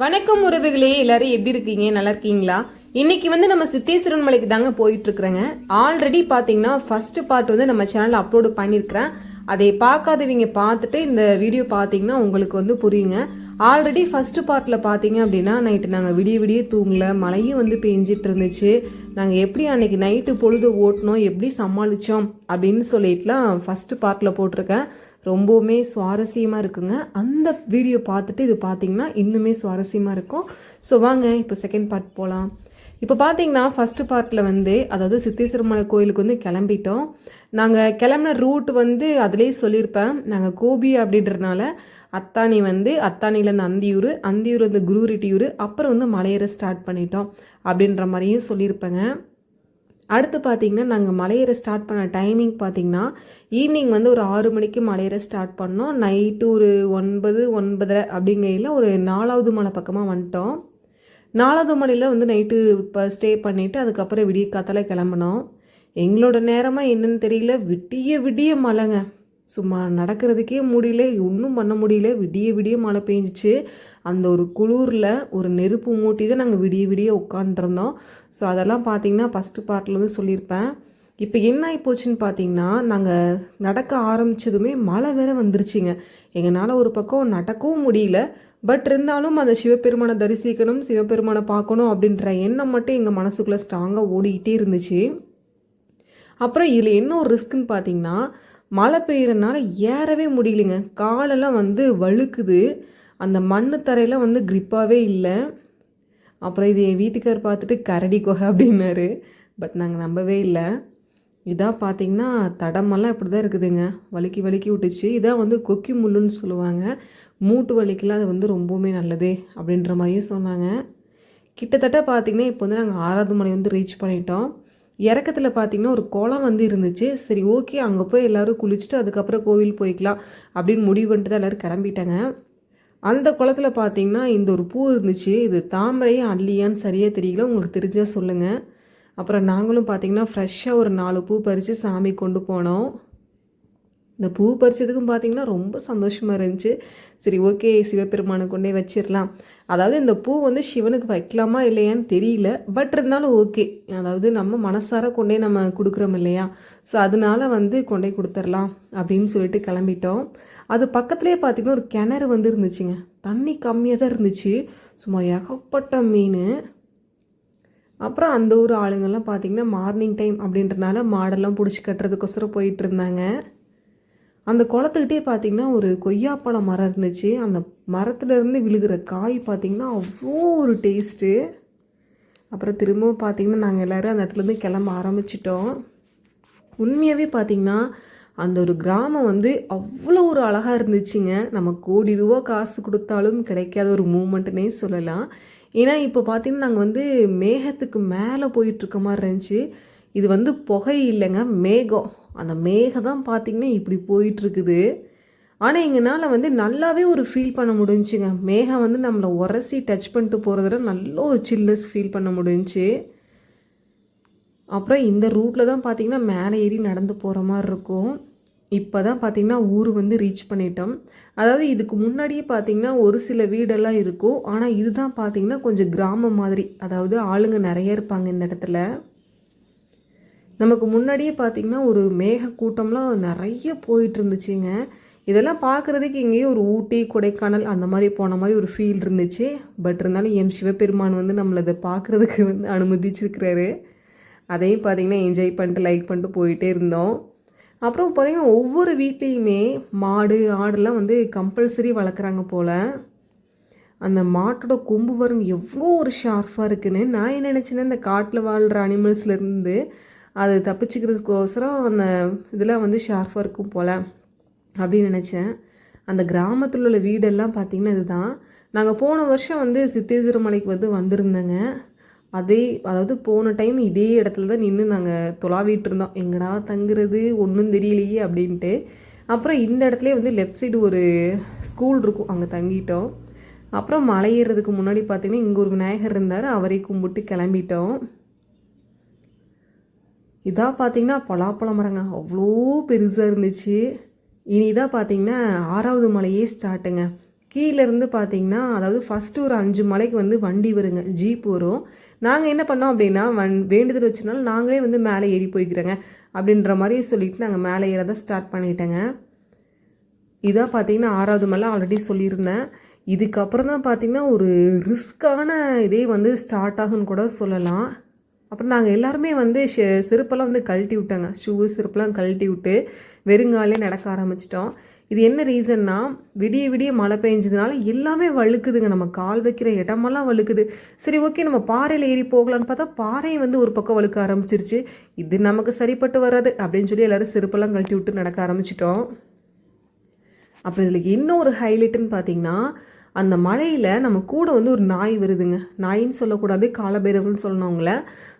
வணக்கம் உறவுகளே எல்லாரும் எப்படி இருக்கீங்க? நல்லா இருக்கீங்களா? இன்னைக்கு வந்து நம்ம சித்தேஸ்வரன் மலைக்கு தாங்க போயிட்டு இருக்கிறேங்க ஆல்ரெடி பாத்தீங்கன்னா ஃபர்ஸ்ட் பார்ட் வந்து நம்ம சேனலில் அப்லோடு பண்ணியிருக்கிறேன் அதை பார்க்காதவங்க பார்த்துட்டு இந்த வீடியோ பார்த்தீங்கன்னா உங்களுக்கு வந்து புரியுங்க. ஆல்ரெடி ஃபர்ஸ்ட் பார்ட்டில் பார்த்தீங்க அப்படின்னா நைட்டு நாங்கள் விடிய விடிய தூங்கல மழையும் வந்து பெஞ்சிட்டு இருந்துச்சு நாங்கள் எப்படி அன்னைக்கு நைட்டு பொழுது ஓட்டினோம் எப்படி சமாளித்தோம் அப்படின்னு சொல்லிட்டுலாம் ஃபர்ஸ்ட் பார்ட்டில் போட்டிருக்கேன். ரொம்பவுமே சுவாரஸ்யமாக இருக்குங்க. அந்த வீடியோ பார்த்துட்டு இது பார்த்தீங்கன்னா இன்னுமே சுவாரஸ்யமாக இருக்கும். ஸோ வாங்க இப்போ செகண்ட் பார்ட் போகலாம் இப்போ பார்த்தீங்கன்னா ஃபஸ்ட்டு பார்ட்டில் வந்து அதாவது சித்தேஸ்வரமலை கோயிலுக்கு வந்து கிளம்பிட்டோம். நாங்கள் கிளம்புன ரூட் வந்து அதிலே சொல்லியிருப்பேன். நாங்கள் கோபி அப்படின்றதுனால அத்தானி வந்து அத்தானிலேருந்து அந்தியூர் அந்தியூர் வந்து குருரிட்டியூர் அப்புறம் வந்து மலையேற ஸ்டார்ட் பண்ணிட்டோம். அப்படின்ற மாதிரியும் சொல்லியிருப்பேங்க. அடுத்து பார்த்தீங்கன்னா நாங்கள் மலையேற ஸ்டார்ட் பண்ண டைமிங் பார்த்தீங்கன்னா ஈவினிங் வந்து ஒரு ஆறு மணிக்கு மலையேற ஸ்டார்ட் பண்ணோம். நைட்டு ஒரு ஒன்பது ஒன்பதரை அப்படிங்கையில் ஒரு நாலாவது மலை பக்கமாக வந்துட்டோம். நாலாவது மலையில் வந்து நைட்டு இப்போ ஸ்டே பண்ணிவிட்டு அதுக்கப்புறம் விடிய காத்தால கிளம்பினோம். எங்களோட நேரமாக என்னன்னு தெரியல. விடிய விடிய மலைங்க சும்மா நடக்கிறதுக்கே முடியல ஒன்றும் பண்ண முடியல விடிய விடிய மழை பெஞ்சிச்சு. அந்த ஒரு குளூரில் ஒரு நெருப்பு மூட்டி தான் நாங்கள் விடிய விடிய உட்காந்துருந்தோம் ஸோ அதெல்லாம் பார்த்தீங்கன்னா ஃபஸ்ட்டு பார்ட்டில் வந்து சொல்லியிருப்பேன். இப்போ என்ன ஆகி போச்சுன்னு பார்த்தீங்கன்னா நாங்கள் நடக்க ஆரம்பித்ததுமே மழை வேற வந்துருச்சுங்க. எங்களால் ஒரு பக்கம் நடக்கவும் முடியல பட் இருந்தாலும் அந்த சிவபெருமானை தரிசிக்கணும் சிவபெருமானை பார்க்கணும் அப்படின்ற எண்ணம் மட்டும் எங்கள் மனசுக்குள்ளே ஸ்ட்ராங்காக ஓடிக்கிட்டே இருந்துச்சு. அப்புறம் இதில் என்ன ஒரு ரிஸ்க்குன்னு பார்த்தீங்கன்னா மழை பெய்யறதுனால ஏறவே முடியலைங்க. காலெல்லாம் வந்து வழுக்குது. அந்த மண்ணு தரையெல்லாம் வந்து க்ரிப்பாகவே இல்லை. அப்புறம் இது என் வீட்டுக்கார் பார்த்துட்டு கரடி குகை அப்படின்னாரு. பட் நாங்கள் நம்பவே இல்லை. இதான் பார்த்தீங்கன்னா தடமெல்லாம் இப்படி தான் இருக்குதுங்க. வலிக்கி வலிக்கி விட்டுச்சு. இதான் வந்து கொக்கி முள்ளுன்னு சொல்லுவாங்க. மூட்டு வலிக்கெலாம் அது வந்து ரொம்பவுமே நல்லது அப்படின்ற மாதிரியும் சொன்னாங்க. கிட்டத்தட்ட பார்த்திங்கன்னா இப்போ வந்து நாங்கள் ஆறாவது மணி வந்து ரீச் பண்ணிட்டோம். இறக்கத்தில் பார்த்தீங்கன்னா ஒரு குளம் வந்து இருந்துச்சு. சரி ஓகே அங்கே போய் எல்லோரும் குளிச்சுட்டு அதுக்கப்புறம் கோவில் போய்க்கலாம் அப்படின்னு முடிவு பண்ணிட்டு தான் எல்லோரும் கிளம்பிட்டாங்க. அந்த குளத்தில் பார்த்தீங்கன்னா இந்த ஒரு பூ இருந்துச்சு. இது தாமரையா அல்லியான்னு சரியாக தெரியல. உங்களுக்கு தெரிஞ்சால் சொல்லுங்கள் அப்புறம் நாங்களும் பார்த்தீங்கன்னா ஃப்ரெஷ்ஷாக ஒரு நாலு பூ பறித்து சாமி கொண்டு போனோம். இந்த பூ பறிச்சதுக்கும் பார்த்தீங்கன்னா ரொம்ப சந்தோஷமாக இருந்துச்சு. சரி ஓகே சிவபெருமானை கொண்டே வச்சிடலாம். அதாவது இந்த பூ வந்து சிவனுக்கு வைக்கலாமா இல்லையான்னு தெரியல. பட் இருந்தாலும் ஓகே அதாவது நம்ம மனசார கொண்டே நம்ம கொடுக்குறோம் இல்லையா? ஸோ அதனால வந்து கொண்டே கொடுத்துர்லாம் அப்படின்னு சொல்லிட்டு கிளம்பிட்டோம். அது பக்கத்துலேயே பார்த்தீங்கன்னா ஒரு கிணறு வந்து இருந்துச்சுங்க. தண்ணி கம்மியாக தான் இருந்துச்சு. சும்மா ஏகப்பட்ட மீன். அப்புறம் அந்த ஊர் ஆளுங்கள்லாம் பார்த்தீங்கன்னா மார்னிங் டைம் அப்படின்றனால மாடெல்லாம் பிடிச்சி கட்டுறதுக்கொசரம் போயிட்டு இருந்தாங்க. அந்த குளத்துக்கிட்டே பார்த்தீங்கன்னா ஒரு கொய்யாப்பழம் மரம் இருந்துச்சு. அந்த மரத்துலேருந்து விழுகிற காய் பார்த்தீங்கன்னா அவ்வளோ ஒரு டேஸ்ட்டு அப்புறம் திரும்பவும் பார்த்திங்கன்னா நாங்கள் எல்லோரும் அந்த இடத்துலேருந்து கிளம்ப ஆரம்பிச்சிட்டோம். உண்மையாகவே பார்த்திங்கன்னா அந்த ஒரு கிராமம் வந்து அவ்வளோ ஒரு அழகாக இருந்துச்சுங்க. நம்ம கோடி ரூபா காசு கொடுத்தாலும் கிடைக்காத ஒரு மூமெண்ட்டுனே சொல்லலாம். ஏன்னா இப்போ பார்த்திங்கன்னா நாங்கள் வந்து மேகத்துக்கு மேலே போயிட்டுருக்க மாதிரி இருந்துச்சு. இது வந்து புகை இல்லைங்க மேகம். அந்த மேகம் தான் பார்த்தீங்கன்னா இப்படி போயிட்டுருக்குது ஆனால் எங்களால் வந்து நல்லாவே ஒரு ஃபீல் பண்ண முடிஞ்சுங்க. மேகம் வந்து நம்மளை உரசி டச் பண்ணிட்டு போகிறத நல்ல ஒரு சில்னஸ் ஃபீல் பண்ண முடிஞ்சு அப்புறம் இந்த ரூட்டில் தான் பார்த்தீங்கன்னா மேலே ஏறி நடந்து போகிற மாதிரி இருக்கும். இப்போ தான் பார்த்தீங்கன்னா ஊர் வந்து ரீச் பண்ணிட்டோம். அதாவது இதுக்கு முன்னாடியே பார்த்தீங்கன்னா ஒரு சில வீடெல்லாம் இருக்கும். ஆனால் இதுதான் பார்த்தீங்கன்னா கொஞ்சம் கிராமம் மாதிரி. அதாவது ஆளுங்க நிறைய இருப்பாங்க இந்த இடத்துல. நமக்கு முன்னாடியே பார்த்தீங்கன்னா ஒரு மேக கூட்டம்லாம் நிறைய போயிட்டு இருந்துச்சுங்க. இதெல்லாம் பார்க்குறதுக்கு எங்கேயும் ஒரு ஊட்டி கொடைக்கானல் அந்த மாதிரி போன மாதிரி ஒரு ஃபீல் இருந்துச்சு. பட் இருந்தாலும் எம் சிவபெருமான் வந்து நம்மளை அதை பார்க்குறதுக்கு வந்து அனுமதிச்சிருக்கிறாரு. அதையும் பார்த்தீங்கன்னா என்ஜாய் பண்ணிட்டு லைக் பண்ணிட்டு போயிட்டே இருந்தோம். அப்புறம் பார்த்தீங்கன்னா ஒவ்வொரு வீட்லேயுமே மாடு ஆடுலாம் வந்து கம்பல்சரி வளர்க்குறாங்க போல். அந்த மாட்டோட கொம்பு பாருங்க எவ்வளோ ஒரு ஷார்ப்பாக இருக்குன்னு. நான் என்ன நினச்சேன்னா இந்த காட்டில் வாழ்கிற அனிமல்ஸ்லேருந்து அது தப்பிச்சுக்கிறதுக்கோசரம் அந்த இதெல்லாம் வந்து ஷார்ப்பாக இருக்கும் போல். அப்படின்னு நினச்சேன். அந்த கிராமத்தில் உள்ள வீடெல்லாம் பார்த்திங்கன்னா இதுதான். நாங்கள் போன வருஷம் வந்து சித்தேஸ்வர மலைக்கு வந்து வந்திருந்தேங்க. அதே அதாவது போன டைம் இதே இடத்துல தான் நின்று நாங்கள் துளாவிட்டு இருந்தோம். எங்கடா தங்குறது? ஒன்றும் தெரியலையே அப்படின்ட்டு. அப்புறம் இந்த இடத்துல வந்து லெஃப்ட் சைடு ஒரு ஸ்கூல் இருக்கும். அங்கே தங்கிட்டோம். அப்புறம் மலை ஏறுறதுக்கு முன்னாடி பார்த்தீங்கன்னா இங்கே ஒரு விநாயகர் இருந்தார். அவரை கும்பிட்டு கிளம்பிட்டோம். இதாக பார்த்தீங்கன்னா பலாப்பழம் மரங்க. அவ்வளோ பெருசாக இருந்துச்சு. இனிதான் பார்த்தீங்கன்னா ஆறாவது மலையே ஸ்டார்ட்டுங்க கீழேருந்து பார்த்தீங்கன்னா அதாவது ஃபஸ்ட்டு ஒரு அஞ்சு மலைக்கு வந்து வண்டி வருங்க. ஜீப் வரும். நாங்கள் என்ன பண்ணோம் அப்படின்னா வன் வேண்டுதல் வச்சனால நாங்களே வந்து மேலே ஏறி போய்க்கிறோங்க. அப்படின்ற மாதிரி சொல்லிவிட்டு நாங்கள் மேலே ஏற தான் ஸ்டார்ட் பண்ணிட்டேங்க. இதான் பார்த்திங்கன்னா ஆறாவது மலை ஆல்ரெடி சொல்லியிருந்தேன். இதுக்கப்புறம் தான் பார்த்தீங்கன்னா ஒரு ரிஸ்க்கான இதே வந்து ஸ்டார்ட் ஆகுன்னு கூட சொல்லலாம். அப்புறம் நாங்கள் எல்லாருமே வந்து செ செருப்பெல்லாம் வந்து கழட்டி விட்டாங்க. ஷூ செருப்பெல்லாம் கழட்டி விட்டு வெறுங்காலே நடக்க ஆரம்பிச்சிட்டோம். இது என்ன ரீசன்னா விடிய விடிய மழை பெஞ்சதுனால எல்லாமே வழுக்குதுங்க. நம்ம கால் வைக்கிற இடமெல்லாம் வழுக்குது. சரி ஓகே நம்ம பாறையில் ஏறி போகலான்னு பார்த்தா பாறை வந்து ஒரு பக்கம் வழுக்க ஆரம்பிச்சிருச்சு. இது நமக்கு சரிப்பட்டு வராது அப்படின்னு சொல்லி எல்லாரும் செருப்பெல்லாம் கழட்டி விட்டு நடக்க ஆரம்பிச்சிட்டோம். அப்புறம் இதில் இன்னொரு ஹைலைட்டுன்னு பார்த்தீங்கன்னா அந்த மலையில் நம்ம கூட வந்து ஒரு நாய் வருதுங்க. நாயின்னு சொல்லக்கூடாது காலபைரவர்னு சொல்லணுங்கள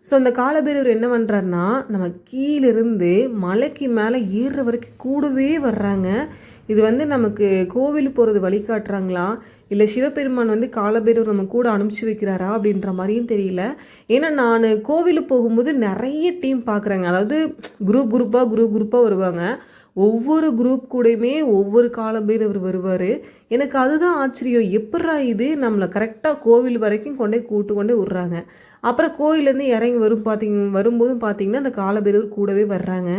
ஸோ அந்த காலபைரவர் என்ன பண்ணுறாருன்னா நம்ம கீழிருந்து மலைக்கு மேலே ஏறுற வரைக்கும் கூடவே வர்றாங்க. இது வந்து நமக்கு கோவில் போகிறது வழிகாட்டுறாங்களா இல்லை சிவபெருமான் வந்து காலபைரவர் நம்ம கூட அனுப்பிச்சி வைக்கிறாரா அப்படின்ற மாதிரியும் தெரியல. ஏன்னா நான் கோவிலுக்கு போகும்போது நிறைய டீம் பார்க்குறேங்க அதாவது குரூப் குரூப்பாக குரூப் குரூப்பாக வருவாங்க. ஒவ்வொரு குரூப் கூடயுமே ஒவ்வொரு காலபைரவர் வருவார். எனக்கு அதுதான் ஆச்சரியம். எப்பட்றா இது நம்மளை கரெக்டாக கோவில் வரைக்கும் கொண்டே கூட்டு கொண்டே விட்றாங்க. அப்புறம் கோயிலேருந்து இறங்கி வரும் பார்த்திங்க வரும்போதும் பார்த்தீங்கன்னா அந்த காலபைரவர் கூடவே வர்றாங்க.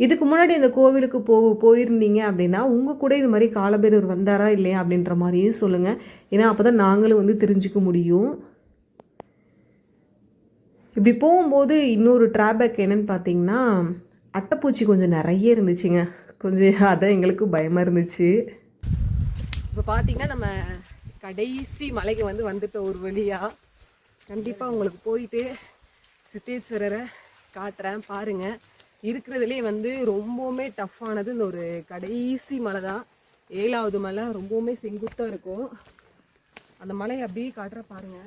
இதுக்கு முன்னாடி இந்த கோவிலுக்கு போ போயிருந்தீங்க அப்படின்னா உங்கள் கூட இது மாதிரி காலபைரவர் வந்தாரா இல்லையா அப்படின்ற மாதிரியும் சொல்லுங்கள் ஏன்னா அப்போ தான் நாங்களும் வந்து தெரிஞ்சுக்க முடியும். இப்படி போகும்போது இன்னொரு ட்ராபேக் என்னன்னு பார்த்தீங்கன்னா அட்டைப்பூச்சி கொஞ்சம் நிறைய இருந்துச்சுங்க. கொஞ்சம் அதான் எங்களுக்கு பயமாக இருந்துச்சு. இப்போ பார்த்தீங்கன்னா நம்ம கடைசி மலைக்கு வந்து வந்துட்டோம் ஒரு வழியாக கண்டிப்பாக உங்களுக்கு போயிட்டு சித்தேஸ்வரரை காட்டுறேன் பாருங்கள் இருக்கிறதுலே வந்து ரொம்பவுமே டஃப்பானது இந்த ஒரு கடைசி மலை தான். ஏழாவது மலை ரொம்பவுமே செங்குத்தாக இருக்கும். அந்த மலையை அப்படியே காட்டுற பாருங்க.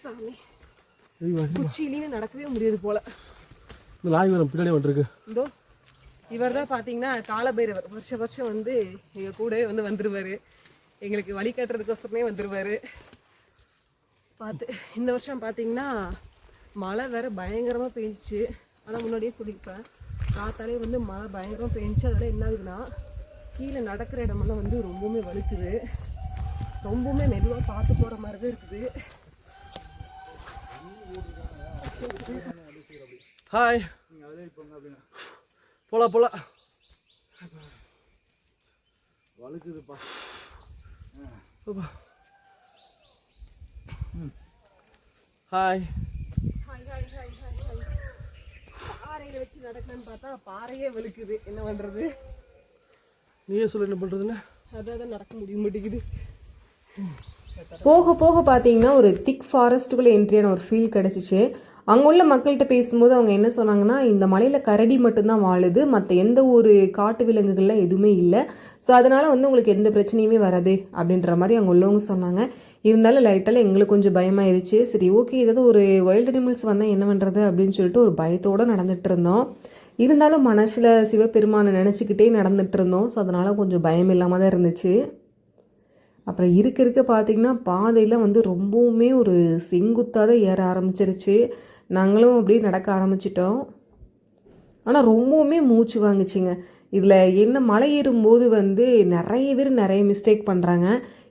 சாமி. குச்சியிலேயே நடக்கவே முடியாது போல. இந்த நாய் வரம் பின்னாடி வந்துருக்கு. இதோ இவர் தான் பார்த்தீங்கன்னா காலபைரவர். வருஷ வருஷம் வந்து எங்கள் கூடவே வந்து வந்துருவாரு. எங்களுக்கு வழி காட்டுறதுக்கோசரமே வந்துருவாரு. பார்த்து இந்த வருஷம் பார்த்தீங்கன்னா மழை வேற பயங்கரமாக பெஞ்சிச்சு. ஆனால் முன்னாடியே சொல்லியிருப்பேன். காத்தாலே வந்து மழை பயங்கரமாக பெஞ்சிச்சு. அதெல்லாம் என்ன ஆகுதுன்னா கீழே நடக்கிற இடமெல்லாம் வந்து ரொம்பவுமே வலுக்குது ரொம்பவுமே மெதுவாக பார்த்து போகிற மாதிரி தான் இருக்குது. ஹாய் போலாம் போலாம். வழுக்குதுப்பா. Hi hi hi hi hi hi பாறையில் வச்சு நடக்கலான்னு பார்த்தா பாறையே வலுக்குது என்ன பண்ணுறது நீயே சொல்லு என்ன பண்ணுறதுன்னு அதான் நடக்க முடிய மாட்டேங்குது. போக போக பார்த்தீங்கன்னா ஒரு திக் ஃபாரஸ்ட்டுக்குள்ளே என்ட்ரியான ஒரு ஃபீல் கிடச்சிச்சு. அங்கே உள்ள மக்கள்கிட்ட பேசும்போது அவங்க என்ன சொன்னாங்கன்னா இந்த மலையில் கரடி மட்டும்தான் வாழுது மற்ற எந்த ஒரு காட்டு விலங்குகள்லாம் எதுவுமே இல்லை. ஸோ அதனால் வந்து உங்களுக்கு எந்த பிரச்சனையுமே வராது அப்படின்ற மாதிரி அங்கே உள்ளவங்க சொன்னாங்க. இருந்தாலும் லைட்டெல்லாம் எங்களுக்கு கொஞ்சம் பயமாயிருச்சு. சரி ஓகே ஏதாவது ஒரு வைல்டு அனிமல்ஸ் வந்தால் என்ன பண்ணுறது அப்படின்னு சொல்லிட்டு ஒரு பயத்தோடு நடந்துட்டு இருந்தோம். இருந்தாலும் மனசில் சிவபெருமானை நினச்சிக்கிட்டே நடந்துட்டு இருந்தோம். ஸோ அதனால் கொஞ்சம் பயம் இல்லாமல் தான் இருந்துச்சு. அப்புறம் இருக்க இருக்க பார்த்திங்கன்னா பாதையில் வந்து ரொம்பவுமே ஒரு செங்குத்தாக தான் ஏற ஆரம்பிச்சிருச்சு. நாங்களும் அப்படியே நடக்க ஆரம்பிச்சிட்டோம். ஆனால் ரொம்பவுமே மூச்சு வாங்குச்சுங்க. இதில் என்ன மலை ஏறும்போது வந்து நிறைய பேர் நிறைய மிஸ்டேக் பண்ணுறாங்க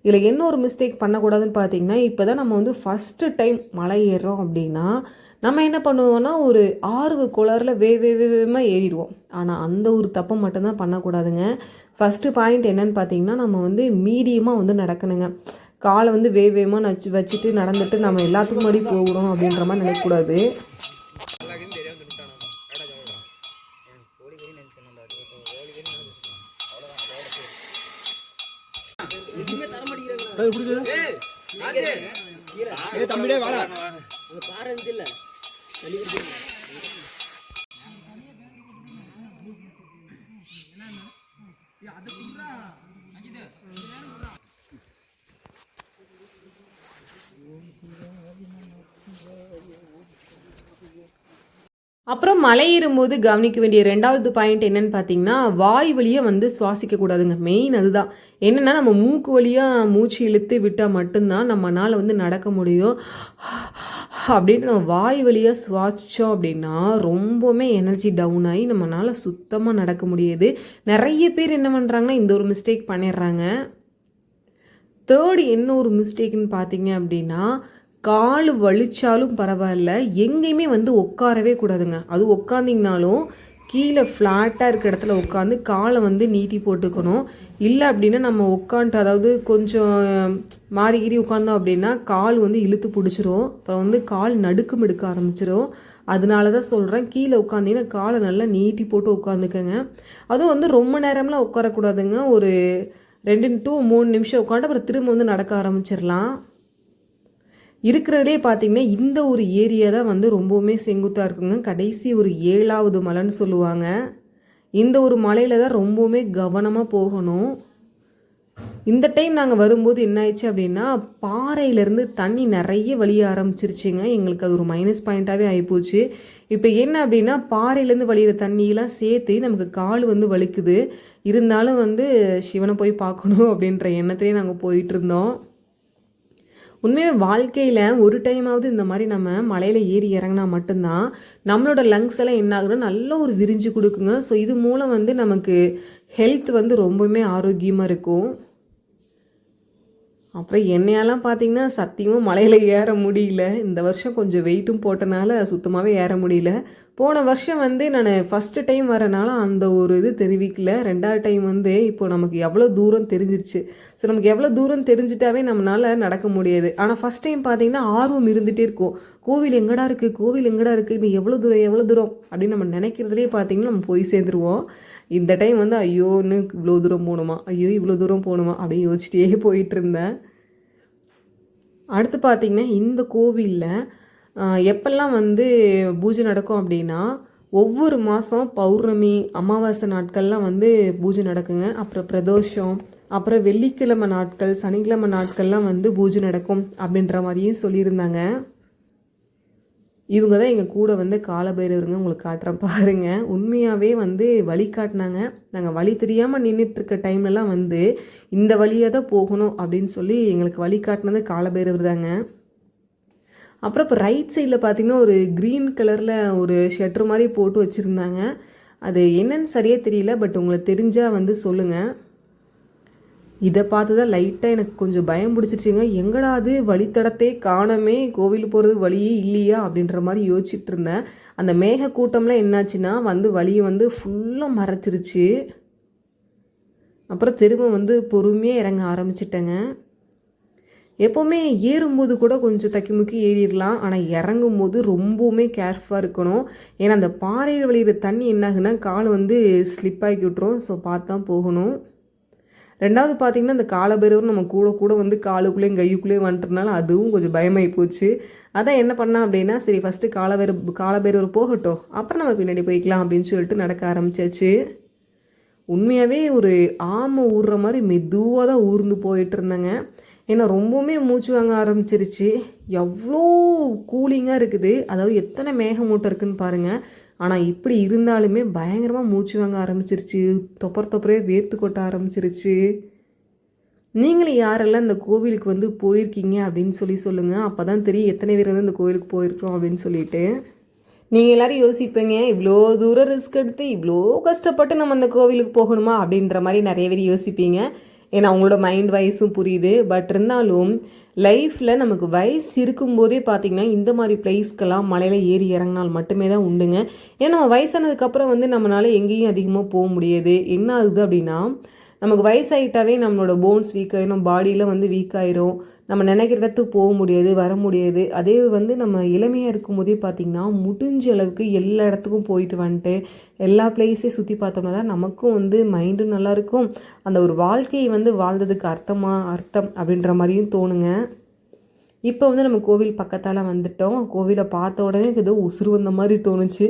இதில் என்ன ஒரு மிஸ்டேக் பண்ணக்கூடாதுன்னு பார்த்தீங்கன்னா இப்போ தான் நம்ம வந்து ஃபஸ்ட்டு டைம் மலை ஏறுறோம் அப்படின்னா நம்ம என்ன பண்ணுவோம்னா ஒரு ஆர்வ குளரில் வே வே வே வேகமாக ஏறிடுவோம். ஆனால் அந்த ஒரு தப்பை மட்டும்தான் பண்ணக்கூடாதுங்க. ஃபஸ்ட்டு பாயிண்ட் என்னன்னு பார்த்தீங்கன்னா நம்ம வந்து மீடியமாக வந்து நடக்கணுங்க. காலை வந்து வே வேகமாக நச்சு வச்சுட்டு நடந்துட்டு நம்ம எல்லாத்துக்கும் முன்னாடி போகணும் அப்படின்ற மாதிரி நினைக்கக்கூடாது. தம்பிடே வாடா. பாரு இல்லை. அப்புறம் மழை ஏறும்போது கவனிக்க வேண்டிய ரெண்டாவது பாயிண்ட் என்னன்னு பார்த்தீங்கன்னா வாய் வழியாக வந்து சுவாசிக்க கூடாதுங்க. மெயின் அதுதான். என்னென்னா நம்ம மூக்கு வழியாக மூச்சு இழுத்து விட்டால் மட்டும்தான் நம்மளால் வந்து நடக்க முடியும். அப்படின்ட்டு நம்ம வாய் வழியாக சுவாசித்தோம் அப்படின்னா ரொம்பவுமே எனர்ஜி டவுன் ஆகி நம்மளால் சுத்தமாக நடக்க முடியாது. நிறைய பேர் என்ன பண்ணுறாங்கன்னா இந்த ஒரு மிஸ்டேக் பண்ணிடுறாங்க. தேர்டு என்ன ஒரு மிஸ்டேக்குன்னு பார்த்தீங்க அப்படின்னா கால் வலிச்சாலும் பரவாயில்ல. எங்கேயுமே வந்து உட்காரவே கூடாதுங்க. அது உட்காந்திங்கனாலும் கீழே ஃப்ளாட்டாக இருக்கிற இடத்துல உட்காந்து காலை வந்து நீட்டி போட்டுக்கணும். இல்லை அப்படின்னா நம்ம உட்காந்துட்டு அதாவது கொஞ்சம் மாறி கீறி உட்காந்தோம் அப்படின்னா கால் வந்து இழுத்து பிடிச்சிரும். அப்புறம் வந்து கால் நடுக்கம் எடுக்க ஆரம்பிச்சிரும். அதனால தான் சொல்கிறேன் கீழே உட்காந்திங்கன்னா காலை நல்லா நீட்டி போட்டு உட்காந்துக்கங்க அதுவும் வந்து ரொம்ப நேரம்லாம் உட்காரக்கூடாதுங்க. ஒரு ரெண்டு டு மூணு நிமிஷம் உட்காந்து அப்புறம் திரும்ப வந்து நடக்க ஆரம்பிச்சிடலாம் இருக்கிறதுலே பார்த்தீங்கன்னா இந்த ஒரு ஏரியா தான் வந்து ரொம்பவுமே செங்குத்தாக இருக்குங்க. கடைசி ஒரு ஏழாவது மலைன்னு சொல்லுவாங்க. இந்த ஒரு மலையில் தான் ரொம்பவுமே கவனமாக போகணும். இந்த டைம் நாங்கள் வரும்போது என்ன ஆயிடுச்சு அப்படின்னா பாறையிலேருந்து தண்ணி நிறைய வழிய ஆரம்பிச்சிருச்சுங்க. எங்களுக்கு அது ஒரு மைனஸ் பாயிண்ட்டாகவே ஆகிப்போச்சு இப்போ என்ன அப்படின்னா பாறையிலேருந்து வழியிற தண்ணியெல்லாம் சேர்த்து நமக்கு கால் வந்து வலிக்குது. இருந்தாலும் வந்து சிவனை போய் பார்க்கணும் அப்படின்ற எண்ணத்துலேயே நாங்கள் போயிட்டு இருந்தோம். உண்மையாக வாழ்க்கையில் ஒரு டைமாவது இந்த மாதிரி நம்ம மலையில் ஏறி இறங்கினா மட்டும்தான் நம்மளோட லங்ஸ் எல்லாம் என்ன ஆகுதுன்னா நல்ல ஒரு விரிஞ்சு கொடுக்குங்க. ஸோ இது மூலம் வந்து நமக்கு ஹெல்த் வந்து ரொம்பவுமே ஆரோக்கியமாக இருக்கும். அப்புறம் என்னையெல்லாம் பார்த்தீங்கன்னா சத்தியமாக மலையில் ஏற முடியல. இந்த வருஷம் கொஞ்சம் வெயிட்டும் போட்டனால சுத்தமாகவே ஏற முடியல. போன வருஷம் வந்து நான் ஃபஸ்ட்டு டைம் வரனால அந்த ஒரு இது தெரிவிக்கல. ரெண்டாவது டைம் வந்து இப்போ நமக்கு எவ்வளோ தூரம் தெரிஞ்சிருச்சு. ஸோ நமக்கு எவ்வளோ தூரம் தெரிஞ்சிட்டாவே நம்மளால் நடக்க முடியாது. ஆனால் ஃபஸ்ட் டைம் பார்த்தீங்கன்னா ஆர்வம் இருந்துகிட்டே இருக்கும். கோவில் எங்கடா இருக்குது கோவில் எங்கடா இருக்குது நீ எவ்வளோ தூரம் எவ்வளோ தூரம்? அப்படின்னு நம்ம நினைக்கிறதுலே பார்த்தீங்கன்னா நம்ம போய் சேர்ந்துருவோம். இந்த டைம் வந்து ஐயோன்னு இவ்வளோ தூரம் போகணுமா? ஐயோ இவ்வளோ தூரம் போகணுமா? அப்படின்னு யோசிச்சிட்டே போயிட்டு இருந்தேன். அடுத்து பார்த்திங்கன்னா இந்த கோவிலில் எப்பெல்லாம் வந்து பூஜை நடக்கும் அப்படின்னா ஒவ்வொரு மாதம் பௌர்ணமி அமாவாசை நாட்கள்லாம் வந்து பூஜை நடக்குங்க. அப்புறம் பிரதோஷம் அப்புறம் வெள்ளிக்கிழமை நாட்கள் சனிக்கிழமை நாட்கள்லாம் வந்து பூஜை நடக்கும் அப்படின்ற மாதிரியும் சொல்லியிருந்தாங்க. இவங்க தான் எங்கள் கூட வந்து காலபைரவருங்க உங்களுக்கு காட்டுறேன் பாருங்க. உண்மையாகவே வந்து வழி காட்டினாங்க. நாங்கள் வழி தெரியாமல் நின்றுட்டுருக்க டைம்லலாம் வந்து இந்த வழியாக தான் போகணும் அப்படின்னு சொல்லி எங்களுக்கு வழி காட்டினது காலபைரவர் தாங்க. அப்புறம் இப்போ ரைட் சைடில் பார்த்தீங்கன்னா ஒரு க்ரீன் கலரில் ஒரு ஷெட்ரு மாதிரி போட்டு வச்சுருந்தாங்க. அது என்னன்னு சரியாக தெரியல பட் உங்களுக்கு தெரிஞ்சால் வந்து சொல்லுங்கள் இதை பார்த்து தான் லைட்டாக எனக்கு கொஞ்சம் பயம் பிடிச்சிருச்சுங்க. எங்கடா அது? வழித்தடத்தை காணமே. கோவில் போகிறது வழியே இல்லையா? அப்படின்ற மாதிரி யோசிச்சுட்டு இருந்தேன். அந்த மேக கூட்டம்லாம் என்னாச்சுன்னா வந்து வழியை வந்து ஃபுல்லாக மறைச்சிருச்சு. அப்புறம் திரும்ப வந்து பொறுமையாக இறங்க ஆரம்பிச்சிட்டேங்க. எப்போவுமே ஏறும்போது கூட கொஞ்சம் தக்கி முக்கி ஏறிடலாம். ஆனால் இறங்கும் போது ரொம்பவுமே கேர்ஃபுல்லாக இருக்கணும். ஏன்னா அந்த பாறையில் வழிகிற தண்ணி என்னாகுன்னா கால் வந்து ஸ்லிப் ஆகி விட்டுரும். ஸோ பார்த்து தான் போகணும். ரெண்டாவது பார்த்தீங்கன்னா இந்த காலபைரவர் நம்ம கூட கூட வந்து காலுக்குள்ளேயும் கையுக்குள்ளேயும் வந்துட்டுனால அதுவும் கொஞ்சம் பயமாகி போச்சு. அதான் என்ன பண்ணால் அப்படின்னா சரி ஃபஸ்ட்டு காலபைர காலபைரவர் போகட்டும். அப்புறம் நம்ம பின்னாடி போய்க்கலாம் அப்படின்னு சொல்லிட்டு நடக்க ஆரம்பிச்சாச்சு. உண்மையாகவே ஒரு ஆமை ஊறுற மாதிரி மெதுவாக தான் ஊர்ந்து போயிட்டு இருந்தேங்க. ஏன்னா ரொம்பவுமே மூச்சு வாங்க ஆரம்பிச்சிருச்சு. எவ்வளோ கூலிங்காக இருக்குது. அதாவது எத்தனை மேகமூட்டம் இருக்குதுன்னு பாருங்கள் ஆனால் இப்படி இருந்தாலுமே பயங்கரமாக மூச்சு வாங்க ஆரம்பிச்சிருச்சு. தொப்பர் தொப்பரே வேர்த்து கொட்ட ஆரம்பிச்சிருச்சு. நீங்களும் யாரெல்லாம் இந்த கோவிலுக்கு வந்து போயிருக்கீங்க அப்படின்னு சொல்லி சொல்லுங்கள் அப்போ தான் தெரியும் எத்தனை பேர் வந்து இந்த கோவிலுக்கு போயிருக்கோம் அப்படின்னு சொல்லிட்டு. நீங்கள் எல்லோரும் யோசிப்பீங்க இவ்வளோ தூரம் ரிஸ்க் எடுத்து இவ்வளோ கஷ்டப்பட்டு நம்ம அந்த கோவிலுக்கு போகணுமா அப்படின்ற மாதிரி நிறைய பேர் யோசிப்பீங்க. ஏன்னா அவங்களோட மைண்ட் வைஸும் புரியுது. பட் இருந்தாலும் லைஃப்பில் நமக்கு வயசு இருக்கும்போதே பார்த்திங்கன்னா இந்த மாதிரி பிளேஸ்க்கெல்லாம் மலையில் ஏறி இறங்கினால் மட்டுமே தான் உண்டுங்க. ஏன்னா நம்ம வயசானதுக்கப்புறம் வந்து நம்மளால் எங்கேயும் அதிகமாக போக முடியாது. என்ன ஆகுது அப்படின்னா நமக்கு வயசாகிட்டாவே நம்மளோட போன்ஸ் வீக் ஆயிரும் பாடியில் வந்து வீக் ஆயிரும். நம்ம நினைக்கிற இடத்துக்கு போக முடியாது வர முடியாது. அதே வந்து நம்ம இளமையாக இருக்கும்போதே பார்த்திங்கன்னா முடிஞ்ச அளவுக்கு எல்லா இடத்துக்கும் போயிட்டு வந்துட்டு எல்லா பிளேஸையும் சுற்றி பார்த்தோம்னா தான் நமக்கும் வந்து மைண்டும் நல்லாயிருக்கும் அந்த ஒரு வாழ்க்கையை வந்து வாழ்ந்ததுக்கு அர்த்தமாக அர்த்தம் அப்படின்ற மாதிரியும் தோணுங்க. இப்போ வந்து நம்ம கோவில் பக்கத்தால் வந்துட்டோம். கோவிலை பார்த்த உடனே ஏதோ உசுறு வந்த மாதிரி தோணுச்சு.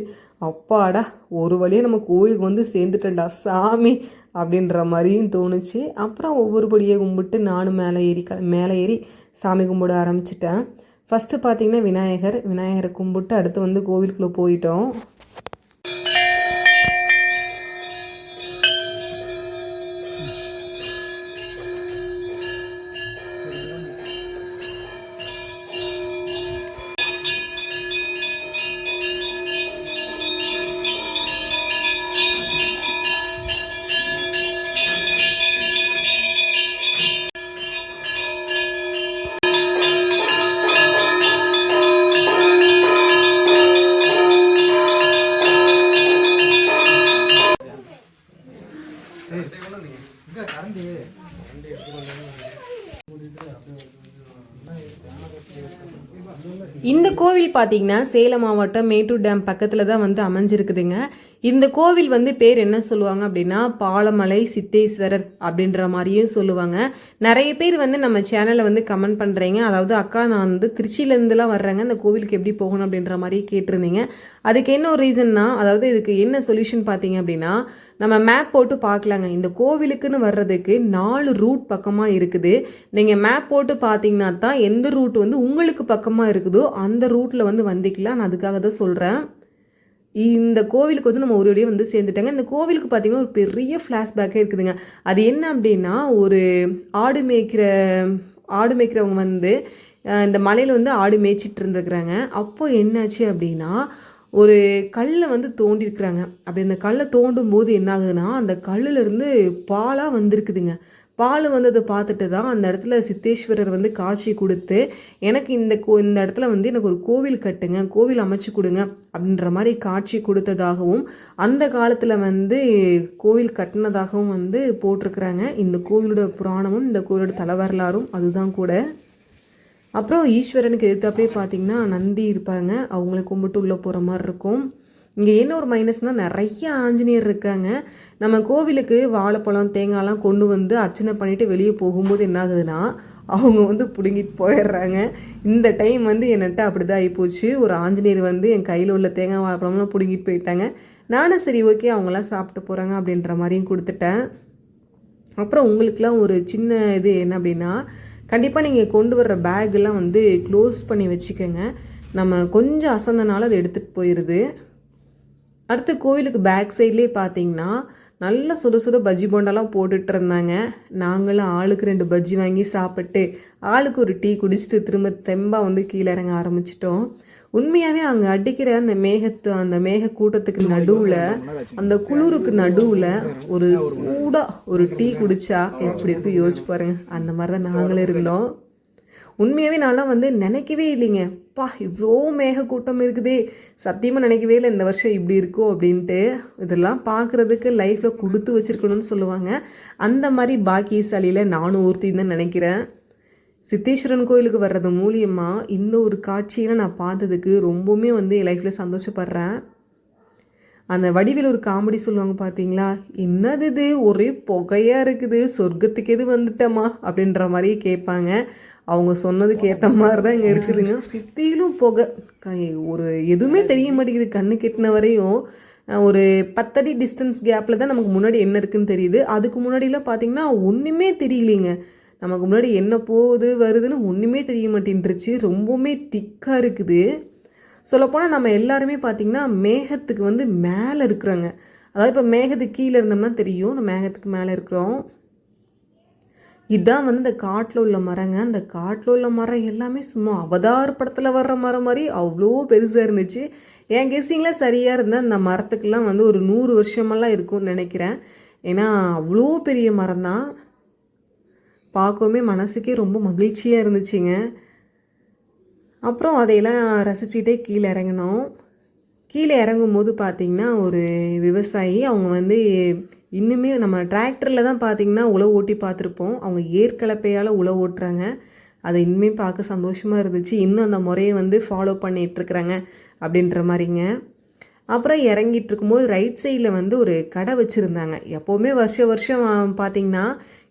அப்பாடா ஒரு வழியாக நம்ம கோவிலுக்கு வந்து சேர்ந்துட்டேன்டா சாமி. அப்படின்ற மாதிரியும் தோணுச்சு. அப்புறம் ஒவ்வொரு படியை கும்பிட்டு நானும் மேலே ஏறி க மேலே ஏறி சாமி கும்பிட ஆரம்பிச்சிட்டேன். ஃபஸ்ட்டு பார்த்தீங்கன்னா விநாயகர் விநாயகரை கும்பிட்டு அடுத்து வந்து கோவிலுக்குள்ளே போயிட்டோம். இந்த கோவில் பார்த்தீங்கன்னா சேலம் மாவட்டம் மேட்டூர் டேம் பக்கத்தில் தான் வந்து அமைஞ்சிருக்குதுங்க. இந்த கோவில் வந்து பேர் என்ன சொல்லுவாங்க அப்படின்னா பாலமலை சித்தேஸ்வரர் அப்படின்ற மாதிரியும் சொல்லுவாங்க. நிறைய பேர் வந்து நம்ம சேனலில் வந்து கமெண்ட் பண்ணுறீங்க அதாவது அக்கா நான் வந்து திருச்சியிலேருந்துலாம் வர்றேங்க. அந்த கோவிலுக்கு எப்படி போகணும் அப்படின்ற மாதிரி கேட்டிருந்தீங்க. அதுக்கு என்ன ஒரு ரீசன்னா அதாவது இதுக்கு என்ன சொல்யூஷன் பார்த்தீங்க அப்படின்னா நம்ம மேப் போட்டு பார்க்கலாங்க. இந்த கோவிலுக்குன்னு வர்றதுக்கு நாலு ரூட் பக்கமாக இருக்குது. நீங்கள் மேப் போட்டு பார்த்தீங்கன்னா தான் எந்த ரூட் வந்து உங்களுக்கு பக்கமாக இருக்குதோ அந்த ரூட்டில் வந்து வந்திக்கலாம். நான் அதுக்காக தான் சொல்கிறேன் இந்த கோவிலுக்கு வந்து நம்ம ஒரு வழியாக வந்து சேர்ந்துட்டாங்க. இந்த கோவிலுக்கு பார்த்திங்கன்னா ஒரு பெரிய ஃப்ளாஷ்பேக்கே இருக்குதுங்க. அது என்ன அப்படின்னா ஒரு ஆடு மேய்க்கிற ஆடு மேய்க்கிறவங்க வந்து இந்த மலையில் வந்து ஆடு மேய்ச்சிட்டு இருந்துருக்குறாங்க. அப்போது என்னாச்சு அப்படின்னா ஒரு கல்லை வந்து தோண்டியிருக்கிறாங்க அப்படி அந்த கல்லை தோண்டும் போது என்ன ஆகுதுன்னா அந்த கல்லுலேருந்து பாலாக வந்திருக்குதுங்க. பால் வந்ததை பார்த்துட்டு தான் அந்த இடத்துல சித்தேஸ்வரர் வந்து காட்சி கொடுத்து எனக்கு இந்த கோ இந்த இடத்துல வந்து எனக்கு ஒரு கோவில் கட்டுங்க கோவில் அமைச்சு கொடுங்க அப்படின்ற மாதிரி காட்சி கொடுத்ததாகவும் அந்த காலத்தில் வந்து கோவில் கட்டினதாகவும் வந்து போட்டிருக்கிறாங்க. இந்த கோவிலோட புராணமும் இந்த கோவிலோட தலைவரலாறும் அதுதான் கூட. அப்புறம் ஈஸ்வரனுக்கு எதிர்த்தாப்பே பார்த்தீங்கன்னா நந்தி இருப்பாங்க. அவங்கள கும்பிட்டு உள்ளே போகிற மாதிரி இருக்கும். இங்கே என்ன ஒரு மைனஸ்னால் நிறைய ஆஞ்சநேயர் இருக்காங்க. நம்ம கோவிலுக்கு வாழைப்பழம் தேங்காய்லாம் கொண்டு வந்து அர்ச்சனை பண்ணிவிட்டு வெளியே போகும்போது என்ன ஆகுதுன்னா அவங்க வந்து பிடுங்கிட்டு போயிடுறாங்க. இந்த டைம் வந்து என்னட்ட அப்படிதான் ஆகிப்போச்சு ஒரு ஆஞ்சநேயர் வந்து என் கையில் உள்ள தேங்காய் வாழைப்பழம்லாம் பிடுங்கிட்டு போயிட்டாங்க. நானும் சரி ஓகே அவங்களாம் சாப்பிட்டு போகிறாங்க அப்படின்ற மாதிரியும் கொடுத்துட்டேன். அப்புறம் உங்களுக்குலாம் ஒரு சின்ன இது என்ன அப்படின்னா கண்டிப்பாக நீங்கள் கொண்டு வர்ற பேக்கெல்லாம் வந்து க்ளோஸ் பண்ணி வச்சுக்கோங்க. நம்ம கொஞ்சம் அசந்தனால அதை எடுத்துகிட்டு போயிடுது அடுத்து கோவிலுக்கு பேக் சைட்லேயே பார்த்தீங்கன்னா நல்ல சுட சுட பஜ்ஜி போண்டாலாம் போட்டுட்டு இருந்தாங்க. நாங்களும் ஆளுக்கு ரெண்டு பஜ்ஜி வாங்கி சாப்பிட்டு ஆளுக்கு ஒரு டீ குடிச்சிட்டு திரும்ப தெம்பா வந்து கீழே இறங்க ஆரம்பிச்சிட்டோம். உண்மையாகவே அங்கே அடிக்கிற அந்த மேகத்து அந்த மேக கூட்டத்துக்கு நடுவில் அந்த குளிருக்கு நடுவில் ஒரு சூடாக ஒரு டீ குடிச்சா எப்படி இருக்கு யோசிச்சு பாருங்க. அந்த மாதிரி தான் நாங்களும் இருந்தோம். உண்மையாகவே நான்லாம் வந்து நினைக்கவே இல்லைங்க. அப்பா இவ்வளோ மேகக்கூட்டம் இருக்குதே. சத்தியமாக நினைக்கவே இல்லை இந்த வருஷம் இப்படி இருக்கும் அப்படின்ட்டு. இதெல்லாம் பார்க்குறதுக்கு லைஃப்பில் கொடுத்து வச்சுருக்கணும்னு சொல்லுவாங்க. அந்த மாதிரி பாக்கியசாலியில் நானும் ஒருத்தின்னு தான் நினைக்கிறேன். சித்தேஸ்வரன் கோயிலுக்கு வர்றது மூலியமாக இந்த ஒரு காட்சியில் நான் பார்த்ததுக்கு ரொம்பவுமே வந்து என் லைஃப்பில் சந்தோஷப்படுறேன். அந்த வடிவில் ஒரு காமெடி சொல்லுவாங்க பார்த்தீங்களா என்னது இது? ஒரே புகையாக இருக்குது. சொர்க்கத்துக்கு எது வந்துட்டோமா? அப்படின்ற மாதிரியே கேட்பாங்க. அவங்க சொன்னதுக்கு ஏற்ற மாதிரி தான் இங்கே இருக்குதுங்க. சுற்றிலும் புகை. க- ஒரு எதுவுமே தெரிய மாட்டேங்குது. கண்ணு கெட்டின வரையும் ஒரு பத்தடி டிஸ்டன்ஸ் கேப்பில் தான் நமக்கு முன்னாடி என்ன இருக்குன்னு தெரியுது. அதுக்கு முன்னாடிலாம் பார்த்தீங்கன்னா ஒன்றுமே தெரியலைங்க. நமக்கு முன்னாடி என்ன போகுது வருதுன்னு ஒன்றுமே தெரிய மாட்டேன்ருச்சு ரொம்பவுமே திக்காக இருக்குது. சொல்லப்போனால் நம்ம எல்லாருமே பார்த்திங்கன்னா மேகத்துக்கு வந்து மேலே இருக்கிறாங்க. அதாவது இப்போ மேகத்துக்கு கீழே இருந்தோம்னா தெரியும். நம்ம மேகத்துக்கு மேலே இருக்கிறோம். இதான் வந்து இந்த காட்டில் உள்ள மரங்க. அந்த காட்டில் உள்ள மரம் எல்லாமே சும்மா அவதார் படத்தில் வர்ற மரம் மாதிரி அவ்வளோ பெருசாக இருந்துச்சு. என் கெஸ்ஸிங்கில் சரியாக இருந்தால் அந்த மரத்துக்கெல்லாம் வந்து ஒரு நூறு வருஷமெல்லாம் இருக்கும்னு நினைக்கிறேன். ஏன்னா அவ்வளோ பெரிய மரம் தான் பார்க்கவுமே மனசுக்கே ரொம்ப மகிழ்ச்சியாக இருந்துச்சுங்க. அப்புறம் அதையெல்லாம் ரசிச்சுட்டே கீழே இறங்கினோம். கீழே இறங்கும்போது பார்த்திங்கன்னா ஒரு விவசாயி அவங்க வந்து இன்னுமே நம்ம டிராக்டரில் தான் பார்த்தீங்கன்னா உழவு ஓட்டி பார்த்துருப்போம் அவங்க ஏற்கலப்பையால் உழவு ஓட்டுறாங்க. அதை இன்னுமே பார்க்க சந்தோஷமாக இருந்துச்சு. இன்னும் அந்த முறையை வந்து ஃபாலோ பண்ணிகிட்ருக்குறாங்க அப்படின்ற மாதிரிங்க. அப்புறம் இறங்கிட்டு இருக்கும்போது ரைட் சைடில் வந்து ஒரு கடை வச்சுருந்தாங்க. எப்போவுமே வருஷ வருஷம் பார்த்திங்கன்னா பார்த்தீங்கன்னா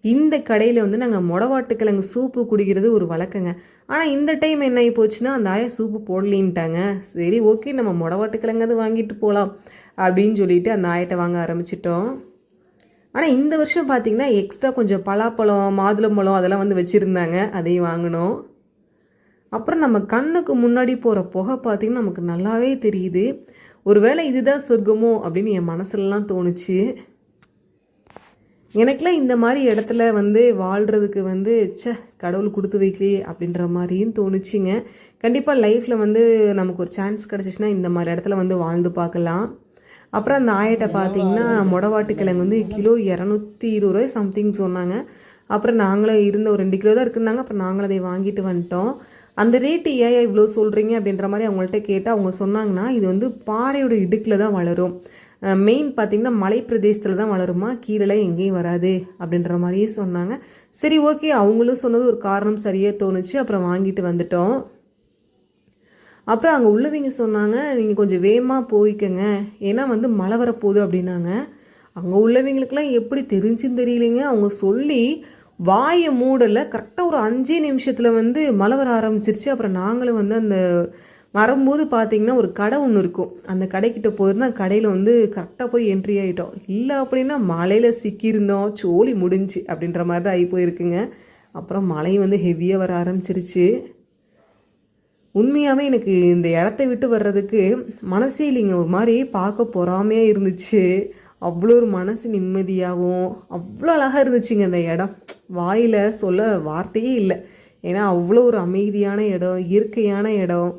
இந்த கடையில் வந்து நாங்கள் மொடவாட்டுக்கிழங்கு சூப்பு குடிக்கிறது ஒரு வழக்கங்க. ஆனால் இந்த டைம் என்ன ஆகி போச்சுன்னா அந்த ஆயா சூப்பு போடலின்ட்டாங்க. சரி ஓகே நம்ம மொடவாட்டுக்கிழங்கு அது வாங்கிட்டு போகலாம் அப்படின்னு சொல்லிட்டு அந்த ஆயிட்ட வாங்க ஆரம்பிச்சிட்டோம். ஆனால் இந்த வருஷம் பார்த்திங்கன்னா எக்ஸ்ட்ரா கொஞ்சம் பலாப்பழம் மாதுளம்பழம் அதெல்லாம் வந்து வச்சுருந்தாங்க. அதையும் வாங்கினோம். அப்புறம் நம்ம கண்ணுக்கு முன்னாடி போகிற புகை பார்த்திங்கன்னா நமக்கு நல்லாவே தெரியுது. ஒருவேளை இதுதான் சொர்க்கமோ அப்படின்னு என் மனசுலலாம் தோணுச்சு. எனக்குலாம் இந்த மாதிரி இடத்துல வந்து வாழ்கிறதுக்கு வந்து ச்சே கடவுள் கொடுத்து வைக்கலையே அப்படின்ற மாதிரியும் தோணுச்சுங்க. கண்டிப்பாக லைஃப்பில் வந்து நமக்கு ஒரு சான்ஸ் கிடச்சிச்சின்னா இந்த மாதிரி இடத்துல வந்து வாழ்ந்து பார்க்கலாம். அப்புறம் அந்த ஆயிட்ட பார்த்தீங்கன்னா மொடவாட்டு கிழங்கு வந்து கிலோ இரநூத்தி இருபது ரூபாய் சம்திங் சொன்னாங்க. அப்புறம் நாங்களும் இருந்த ஒரு ரெண்டு கிலோ தான் இருக்குன்னாங்க. அப்புறம் நாங்களும் அதை வாங்கிட்டு வந்துட்டோம். அந்த ரேட்டு ஏன் இவ்வளோ சொல்கிறீங்க அப்படின்ற மாதிரி அவங்கள்ட்ட கேட்டால் அவங்க சொன்னாங்கன்னா இது வந்து பாறையோட இடுக்கில் தான் வளரும். மெயின் பார்த்திங்கன்னா மலை பிரதேசத்தில் தான் வளருமா? கீழே எங்கேயும் வராது அப்படின்ற மாதிரியே சொன்னாங்க. சரி ஓகே அவங்களும் சொன்னது ஒரு காரணம் சரியாக தோணுச்சு. அப்புறம் வாங்கிட்டு வந்துட்டோம். அப்புறம் அங்கே உள்ளவங்க சொன்னாங்க நீங்கள் கொஞ்சம் வேகமாக போய்க்கங்க. ஏன்னா வந்து மழை வரப்போகுது அப்படின்னாங்க. அங்கே உள்ளவங்களுக்கெல்லாம் எப்படி தெரிஞ்சுன்னு தெரியலைங்க. அவங்க சொல்லி வாயை மூடலை. கரெக்டாக ஒரு அஞ்சே நிமிஷத்தில் வந்து மழை வர ஆரம்பிச்சிருச்சு. அப்புறம் நாங்களும் வந்து அந்த வரும்போது பார்த்தீங்கன்னா ஒரு கடை ஒன்று இருக்கும். அந்த கடைக்கிட்ட போயிருந்தா கடையில் வந்து கரெக்டாக போய் என்ட்ரி ஆகிட்டோம் இல்லை அப்படின்னா மழையில் சிக்கியிருந்தோம். சோழி முடிஞ்சு அப்படின்ற மாதிரி தான் ஆகி போயிருக்குங்க. அப்புறம் மழை வந்து ஹெவியாக வர ஆரம்பிச்சிருச்சு. உண்மையாகவே எனக்கு இந்த இடத்த விட்டு வர்றதுக்கு மனசே இல்லைங்க. ஒரு மாதிரி பார்க்க பொறாமையாக இருந்துச்சு. அவ்வளோ ஒரு மனசு நிம்மதியாகவும் அவ்வளோ அழகாக இருந்துச்சுங்க அந்த இடம். வாயில் சொல்ல வார்த்தையே இல்லை. ஏன்னா அவ்வளோ ஒரு அமைதியான இடம் இயற்கையான இடம்.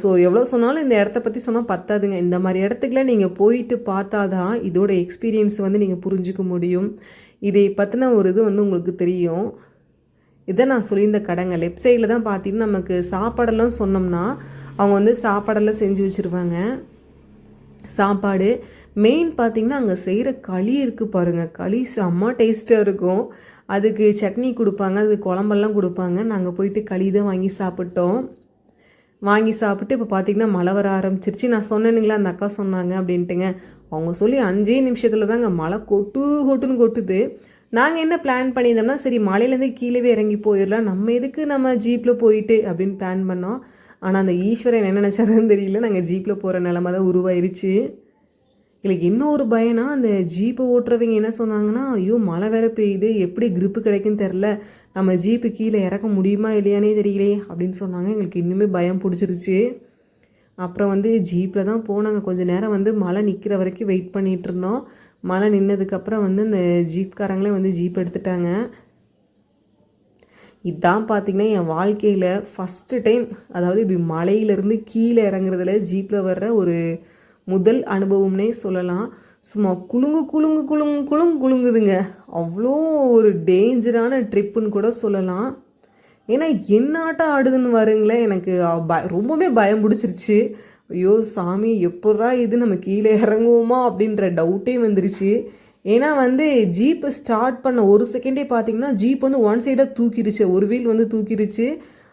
ஸோ எவ்வளோ சொன்னாலும் இந்த இடத்த பற்றி சொன்னால் பத்தாதுங்க. இந்த மாதிரி இடத்துக்குலாம் நீங்கள் போயிட்டு பார்த்தா தான் இதோட எக்ஸ்பீரியன்ஸ் வந்து நீங்கள் புரிஞ்சுக்க முடியும். இதை பற்றின ஒரு இது வந்து உங்களுக்கு தெரியும். இதை நான் சொல்லியிருந்த கடைங்க லெஃப்ட் சைடில் தான் பார்த்தீங்கன்னா நமக்கு சாப்பாடெல்லாம் சொன்னோம்னா அவங்க வந்து சாப்பாடெல்லாம் செஞ்சு வச்சுருவாங்க. சாப்பாடு. மெயின் பார்த்தீங்கன்னா அங்கே செய்கிற களி இருக்குது பாருங்கள் களி செம்ம டேஸ்ட்டாக இருக்கும். அதுக்கு சட்னி கொடுப்பாங்க அதுக்கு குழம்பெல்லாம் கொடுப்பாங்க. நாங்கள் போயிட்டு களி தான் வாங்கி சாப்பிட்டோம். வாங்கி சாப்பிட்டு இப்போ பார்த்தீங்கன்னா மழை வர ஆரம்பிச்சிருச்சு. நான் சொன்னேனுங்களா அந்த அக்கா சொன்னாங்க அப்படின்ட்டுங்க. அவங்க சொல்லி அஞ்சே நிமிஷத்தில் தாங்க மழை கொட்டு கொட்டுன்னு கொட்டுது. நாங்கள் என்ன பிளான் பண்ணியிருந்தோம்னா சரி மலையிலேருந்து கீழே இறங்கி போயிடலாம். நம்ம எதுக்கு நம்ம ஜீப்பில் போயிட்டு அப்படின்னு பிளான் பண்ணோம். ஆனால் அந்த ஈஸ்வரன் என்ன நினச்சாருன்னு தெரியல. நாங்கள் ஜீப்பில் போகிற நிலமை தான் உருவாயிருச்சு. எனக்கு இன்னொரு பயனா அந்த ஜீப்பை ஓட்டுறவங்க என்ன சொன்னாங்கன்னா ஐயோ மழை வேற பெய்யுது. எப்படி grip கிடைக்குன்னு தெரில நம்ம ஜீப்பு கீழே இறக்க முடியுமா இல்லையானே தெரியலையே அப்படின்னு சொன்னாங்க. எங்களுக்கு இன்னுமே பயம் பிடிச்சிருச்சு. அப்புறம் வந்து ஜீப்பில் தான் போனாங்க. கொஞ்சம் நேரம் வந்து மழை நிற்கிற வரைக்கும் வெயிட் பண்ணிகிட்டு இருந்தோம். மழை நின்னதுக்கப்புறம் வந்து இந்த ஜீப்காரங்களே வந்து ஜீப் எடுத்துட்டாங்க. இதான் பார்த்தீங்கன்னா என் வாழ்க்கையில் ஃபஸ்ட்டு டைம் அதாவது இப்படி மலையிலேருந்து கீழே இறங்குறதுல ஜீப்பில் வர்ற ஒரு முதல் அனுபவம்னே சொல்லலாம். சும்மா குலுங்கு குலுங்கு குலுங்கு குலுங்கு குலுங்குதுங்க. அவ்வளோ ஒரு டேஞ்சரான ட்ரிப்புன்னு கூட சொல்லலாம். ஏன்னா என்ன ஆட்டம் ஆடுதுன்னு வருங்களேன் எனக்கு ப ரொம்பவே பயம் பிடிச்சிருச்சு. ஐயோ சாமி எப்பட்றா இது நம்ம கீழே இறங்குவோமா அப்படின்ற டவுட்டே வந்துருச்சு. ஏன்னா வந்து ஜீப்பு ஸ்டார்ட் பண்ண ஒரு செகண்டே பார்த்தீங்கன்னா ஜீப் வந்து ஒன் சைடாக தூக்கிடுச்சு ஒரு வீல் வந்து தூக்கிருச்சு.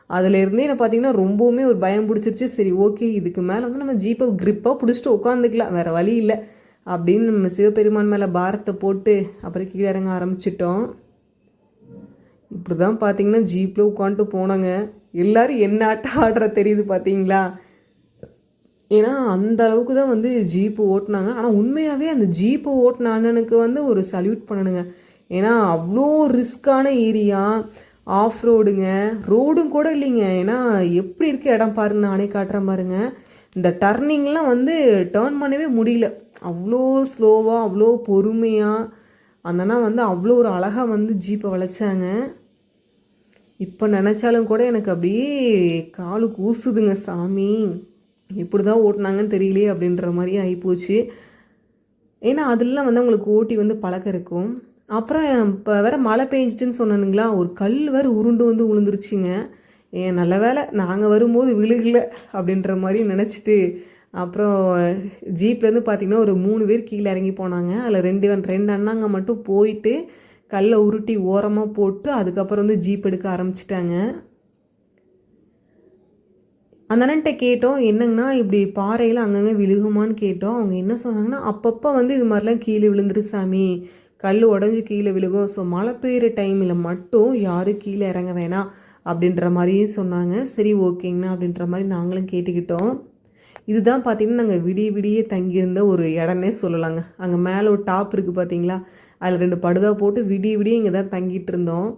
அதுலேருந்தே என்ன பார்த்தீங்கன்னா ரொம்பவுமே ஒரு பயம் பிடிச்சிருச்சு. சரி ஓகே இதுக்கு மேலே வந்து நம்ம ஜீப்பை க்ரிப்பாக பிடிச்சிட்டு உட்காந்துக்கலாம் வேறு வழி இல்லை. அப்படின்னு நம்ம சிவபெருமான் மேலே பாரத்தை போட்டு அப்புறம் கீழே இறங்க ஆரம்பிச்சிட்டோம். இப்படி தான் பார்த்தீங்கன்னா ஜீப்பில் உட்காந்துட்டு போனாங்க. எல்லோரும் என்ன ஆட்டம் ஆடுற தெரியுது பார்த்தீங்களா ஏன்னா அந்த அளவுக்கு தான் வந்து ஜீப்பு ஓட்டினாங்க. ஆனால் உண்மையாகவே அந்த ஜீப்பு ஓட்டின அண்ணனுக்கு வந்து ஒரு சல்யூட் பண்ணணுங்க. ஏன்னா அவ்வளோ ரிஸ்க்கான ஏரியா ஆஃப் ரோடுங்க ரோடும் கூட இல்லைங்க. ஏன்னா எப்படி இருக்க இடம் பாருங்க நானே காட்டுறேன் பாருங்க. இந்த டர்னிங்லாம் வந்து டேர்ன் பண்ணவே முடியல. அவ்வளோ ஸ்லோவாக அவ்வளோ பொறுமையாக அந்தனா வந்து அவ்வளோ ஒரு அழகாக வந்து ஜீப்பை வளைச்சாங்க. இப்போ நினச்சாலும் கூட எனக்கு அப்படியே காலு கூசுதுங்க சாமி. இப்படி தான் ஓட்டினாங்கன்னு தெரியலையே அப்படின்ற மாதிரி ஆகிப்போச்சு ஏன்னா அதெல்லாம் வந்து அவங்களுக்கு ஓட்டி வந்து பழக்கம் இருக்கும். அப்புறம் இப்போ வேறு மழை பெஞ்சிச்சுன்னு சொன்னானுங்களா ஒரு கல் வேறு உருண்டு வந்து விழுந்துருச்சுங்க ஏன் நல்ல வேலை நாங்கள் வரும்போது விழுகல அப்படின்ற மாதிரி நினச்சிட்டு அப்புறம் ஜீப்லேருந்து பார்த்திங்கன்னா ஒரு மூணு பேர் கீழே இறங்கி போனாங்க. அதில் ரெண்டு ரெண்டு அண்ணாங்க மட்டும் போயிட்டு கல்லை உருட்டி ஓரமாக போட்டு அதுக்கப்புறம் வந்து ஜீப் எடுக்க ஆரம்பிச்சிட்டாங்க. அந்த அண்ணன்ட்ட கேட்டோம் என்னங்கன்னா இப்படி பாறையில் அங்கங்கே விழுகுமான்னு கேட்டோம். அவங்க என்ன சொன்னாங்கன்னா அப்பப்போ வந்து இது மாதிரிலாம் கீழே விழுந்துரு சாமி. கல் உடஞ்சி கீழே விழுகும். ஸோ மழை பெய்கிற டைமில் மட்டும் யாரும் கீழே இறங்க வேணாம் அப்படின்ற மாதிரியும் சொன்னாங்க. சரி ஓகேங்கண்ணா அப்படின்ற மாதிரி நாங்களும் கேட்டுக்கிட்டோம். இதுதான் பார்த்தீங்கன்னா நாங்கள் விடிய விடிய தங்கியிருந்த ஒரு இடம்னே சொல்லலாங்க. அங்கே மேலே ஒரு டாப் இருக்குது பார்த்தீங்களா அதில் ரெண்டு படுதா போட்டு விடிய விடிய இங்கே தான் தங்கிட்டு இருந்தோம்.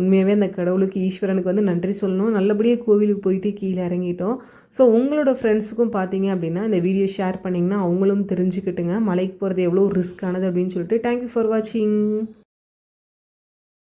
உண்மையாகவே அந்த கடவுளுக்கு ஈஸ்வரனுக்கு வந்து நன்றி சொல்லணும். நல்லபடியாக கோவிலுக்கு போயிட்டு கீழே இறங்கிட்டோம். ஸோ உங்களோட ஃப்ரெண்ட்ஸுக்கும் பார்த்தீங்க அப்படின்னா இந்த வீடியோ ஷேர் பண்ணிங்கன்னா அவங்களும் தெரிஞ்சுக்கிட்டுங்க. மலைக்கு போகிறது எவ்வளோ ரிஸ்க் ஆனது அப்படின்னு சொல்லிட்டு. தேங்க்யூ ஃபார் வாட்சிங்